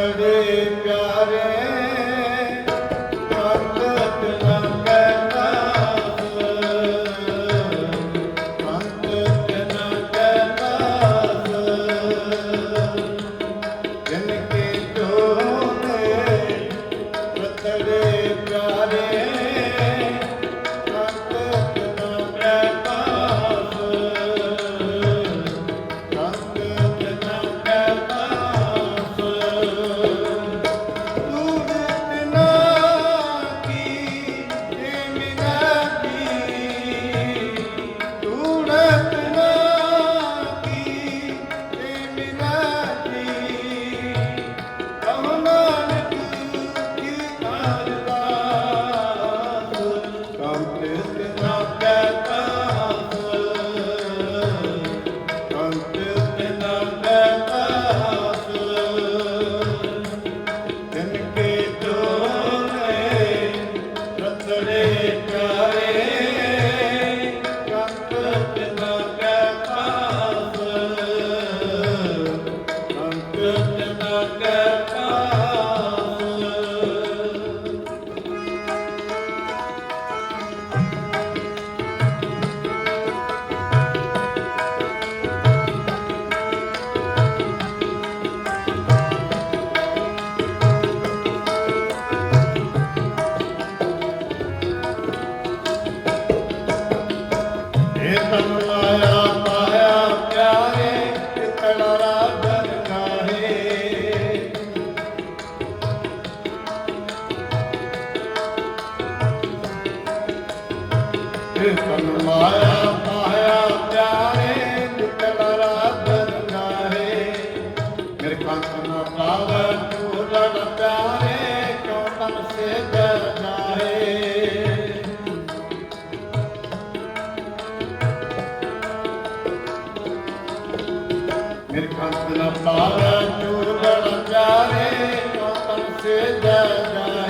ਬੜੇ ਪਿਆਰੇ ਜਗ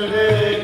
Hare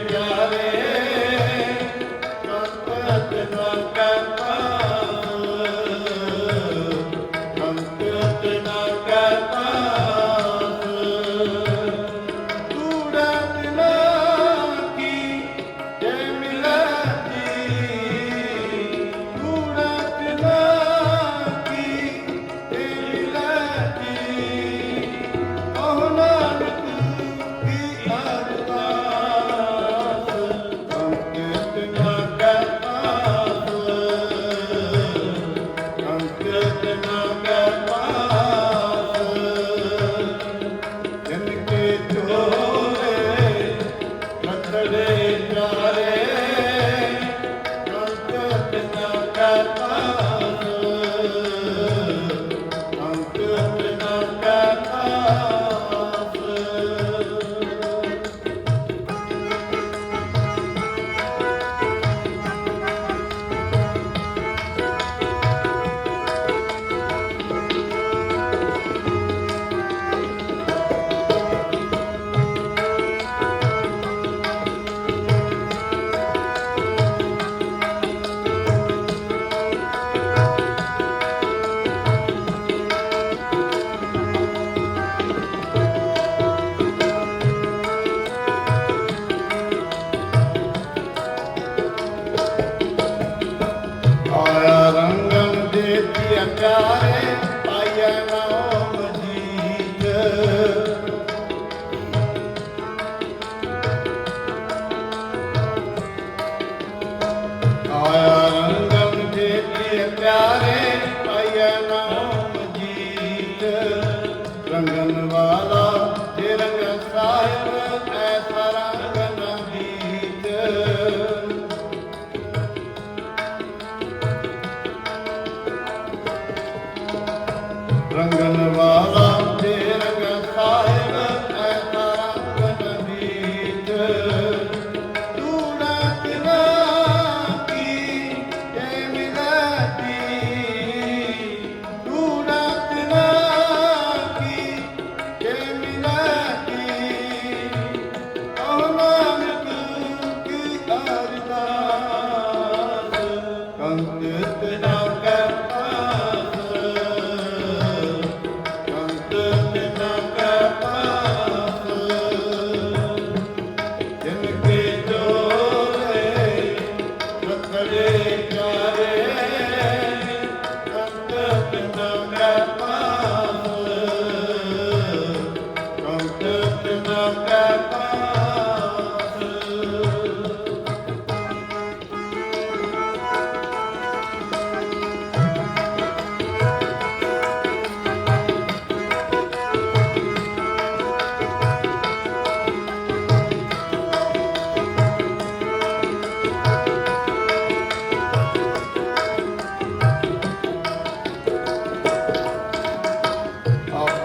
प्यारे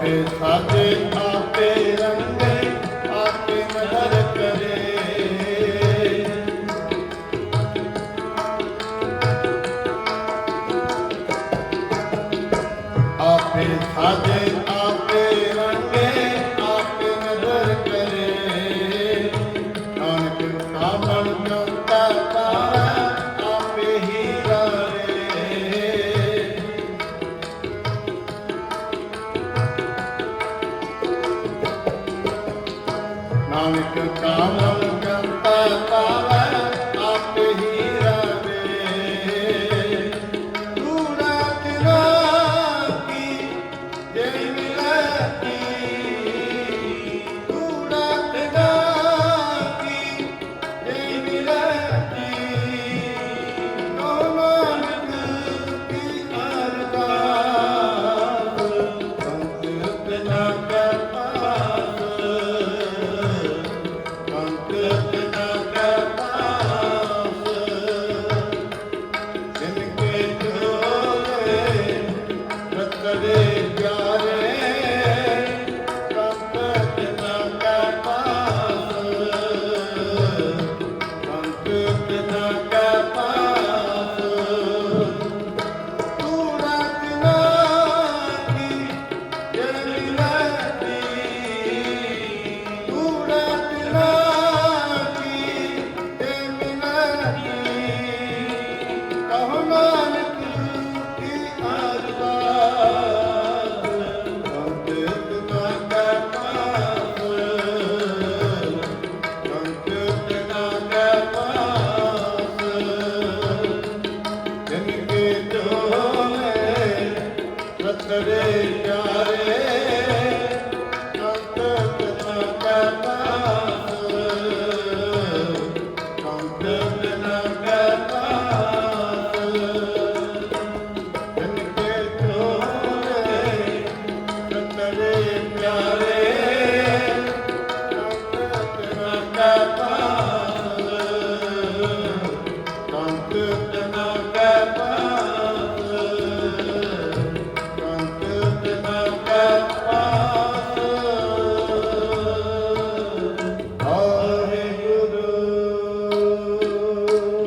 ਆਪੇ ਸਾਜੇ, ਆਪੇ ਰੰਗੇ, ਆਪੇ ਮਦਦ ਕਰੇ। ਆਪੇ ਸਾਜੇ, ਆਪੇ ਰੰਗੇ, ਆਪੇ ਮਦਦ ਕਰੇ। ਨਾਨਕ ਨਾਮ